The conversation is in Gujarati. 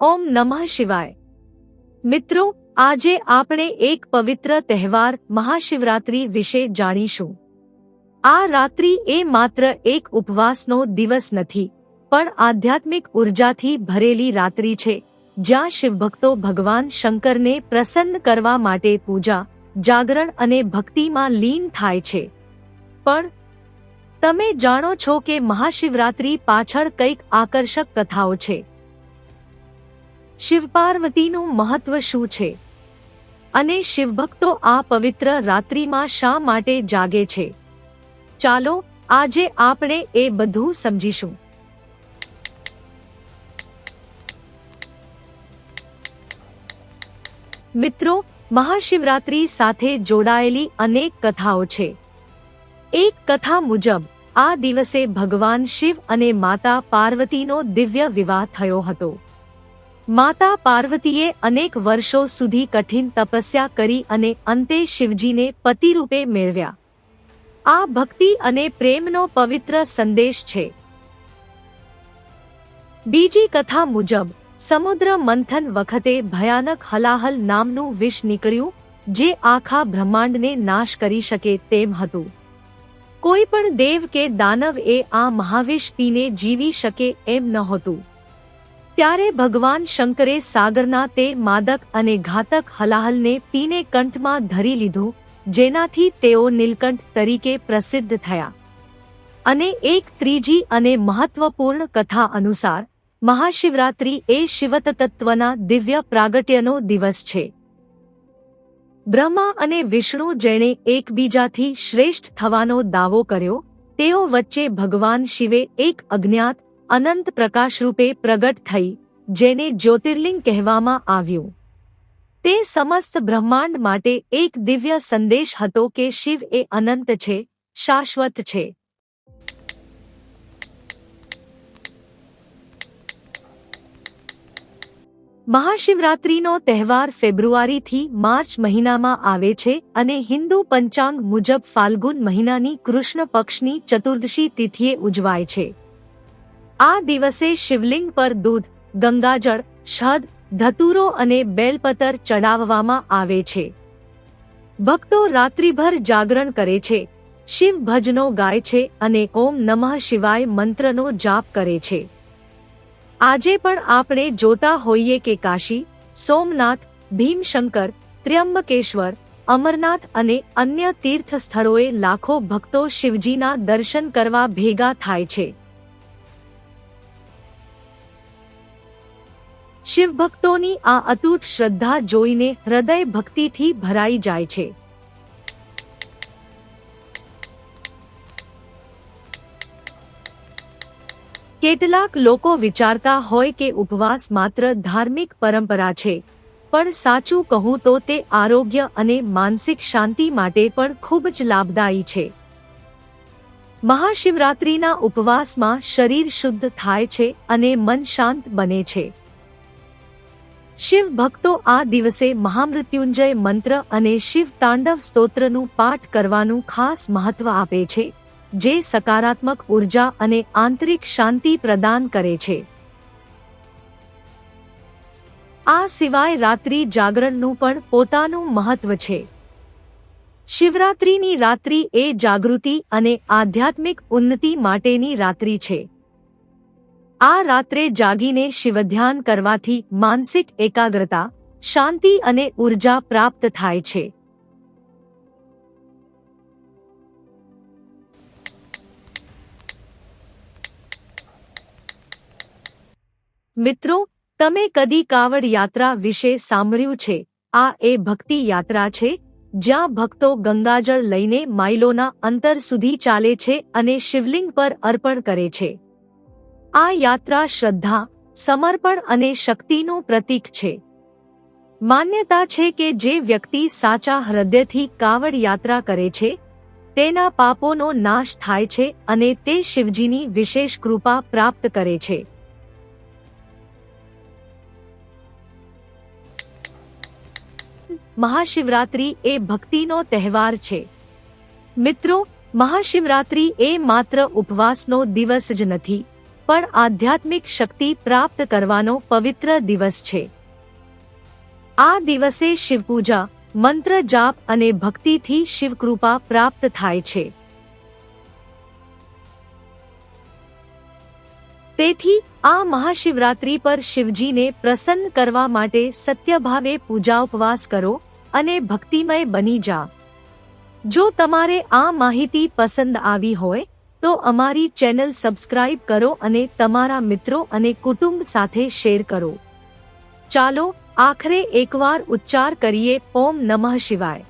ઓમ નમઃ શિવાય. મિત્રો, આજે આપણે એક પવિત્ર તહેવાર મહાશિવરાત્રી વિશે જાણીશું. આ રાત્રિ એ માત્ર એક ઉપવાસનો દિવસ નથી, પણ આધ્યાત્મિક ઉર્જાથી ભરેલી રાત્રિ છે, જ્યાં શિવભક્તો ભગવાન શંકરને પ્રસન્ન કરવા માટે પૂજા, જાગરણ અને ભક્તિમાં લીન થાય છે. પણ, તમે જાણો છો કે મહાશિવરાત્રી પાછળ કંઈક આકર્ષક કથાઓ છે. શિવપાર્વતીનું મહત્વ શું છે? અને શિવભક્તો આ પવિત્ર રાત્રિમાં શા માટે જાગે છે? ચાલો, આજે આપણે એ બધું સમજીશું. મિત્રો, મહાશિવરાત્રી સાથે જોડાયેલી અનેક કથાઓ છે. એક કથા મુજબ, આ દિવસે ભગવાન શિવ અને માતા પાર્વતીનો દિવ્ય વિવાહ થયો હતો. માતા પાર્વતીએ અનેક વર્ષો સુધી કઠિન તપસ્યા કરી અને અંતે શિવજીને પતિરૂપે મેળવ્યા. આ ભક્તિ અને પ્રેમનો પવિત્ર સંદેશ છે. બીજી કથા મુજબ, સમુદ્ર મંથન વખતે ભયાનક હલાહલ નામનું વિષ નીકળ્યું, જે આખા બ્રહ્માંડને નાશ કરી શકે તેમ હતું. કોઈ પણ દેવ કે દાનવ એ આ મહાવિષ પીને જીવી શકે એમ નહોતું. ત્યારે ભગવાન શંકરે સાગરના તે માદક અને ઘાતક હલાહલને પીને કંઠમાં ધરી લીધું, જેનાથી તેઓ નીલકંઠ તરીકે પ્રસિદ્ધ થયા. અને એક ત્રીજી અને મહત્વપૂર્ણ કથા અનુસાર, મહાશિવરાત્રી એ શિવતત્વના દિવ્ય પ્રાગટ્યનો દિવસ છે. બ્રહ્મા અને વિષ્ણુ જેણે એકબીજાથી શ્રેષ્ઠ થવાનો દાવો કર્યો, તેઓ વચ્ચે ભગવાન શિવે એક અજ્ઞાત અનંત પ્રકાશરૂપે પ્રગટ થઈ, જેને જ્યોતિર્લિંગ કહેવામાં આવ્યું. તે સમસ્ત બ્રહ્માંડ માટે એક દિવ્ય સંદેશ હતો કે શિવ એ અનંત છે, શાશ્વત છે. મહાશિવરાત્રીનો તહેવાર ફેબ્રુઆરીથી માર્ચ મહિનામાં આવે છે અને હિન્દુ પંચાંગ મુજબ ફાલ્ગુન મહિનાની કૃષ્ણ પક્ષની ચતુર્દશી તિથિએ ઉજવાય છે. આ દિવસે શિવલિંગ પર દૂધ, ગંગાજળ શદ ધતુરો અને બેલપતર ચડાવવામાં આવે છે. ભક્તો રાત્રિભર જાગરણ કરે છે. શિવ ભજનો ગાય છે અને ઓમ નમઃ શિવાય મંત્રનો જાપ કરે છે. આજે પણ આપણે જોતા હોઈએ કે કાશી, સોમનાથ, ભીમશંકર, ત્ર્યંબકેશ્વર, અમરનાથ અને અન્ય તીર્થ સ્થળોએ લાખો ભક્તો શિવજીના દર્શન કરવા ભેગા થાય છે. શિવભક્તોની આ અતૂટ શ્રદ્ધા જોઈને હૃદય ભક્તિથી ભરાઈ જાય છે. કેટલાક લોકો વિચારતા હોય કે ઉપવાસ માત્ર ધાર્મિક પરંપરા છે, પણ સાચું કહું તો તે આરોગ્ય અને માનસિક શાંતિ માટે પણ ખૂબ જ લાભદાયી છે. મહાશિવરાત્રિના ઉપવાસમાં શરીર શુદ્ધ થાય છે અને મન શાંત બને છે. શિવ ભક્તો આ દિવસે મહામૃત્યુંજય મંત્ર અને શિવ તાંડવ સ્તોત્રનું પાઠ કરવાનું ખાસ મહત્વ આપે છે, જે સકારાત્મક ઊર્જા અને આંતરિક શાંતિ પ્રદાન કરે છે. આ સિવાય રાત્રિ જાગરણનું પણ પોતાનું મહત્વ છે. શિવરાત્રિની રાત્રિ એ જાગૃતિ અને આધ્યાત્મિક ઉન્નતિ માટેની રાત્રિ છે. આ રાત્રે જાગીને શિવધ્યાન કરવાથી માનસિક એકાગ્રતા, શાંતિ અને ઊર્જા પ્રાપ્ત થાય છે. મિત્રો, તમે કદી કાવડ યાત્રા વિશે સાંભળ્યું છે? આ એ ભક્તિ યાત્રા છે, જ્યાં ભક્તો ગંગાજળ લઈને માઇલોના અંતર સુધી ચાલે છે અને શિવલિંગ પર અર્પણ કરે છે. આ યાત્રા શ્રદ્ધા, સમર્પણ અને શક્તિનું પ્રતીક છે. માન્યતા છે કે જે વ્યક્તિ સાચા હૃદયથી કાવડ યાત્રા કરે છે, તેના પાપોનો નાશ થાય છે અને તે શિવજીની વિશેષ કૃપા પ્રાપ્ત કરે છે. મહાશિવરાત્રી એ ભક્તિનો તહેવાર છે. મિત્રો, મહાશિવરાત્રી એ માત્ર ઉપવાસનો દિવસ જ નથી. પણ આધ્યાત્મિક શક્તિ પ્રાપ્ત કરવાનો પવિત્ર દિવસ છે. આ દિવસે શિવપૂજા, મંત્ર જાપ અને ભક્તિથી શિવકૃપા પ્રાપ્ત થાય છે. તેથી, આ મહાશિવરાત્રી પર શિવજીને પ્રસન્ન કરવા માટે સત્યભાવે પૂજા ઉપવાસ કરો અને ભક્તિમય બની જા. જો તમારે આ માહિતી પસંદ આવી હોય તો અમારી ચેનલ સબસ્ક્રાઇબ કરો અને તમારા મિત્રો અને કુટુંબ સાથે શેર કરો. ચાલો, આખરે એકવાર ઉચ્ચાર કરીએ ઓમ નમઃ શિવાય.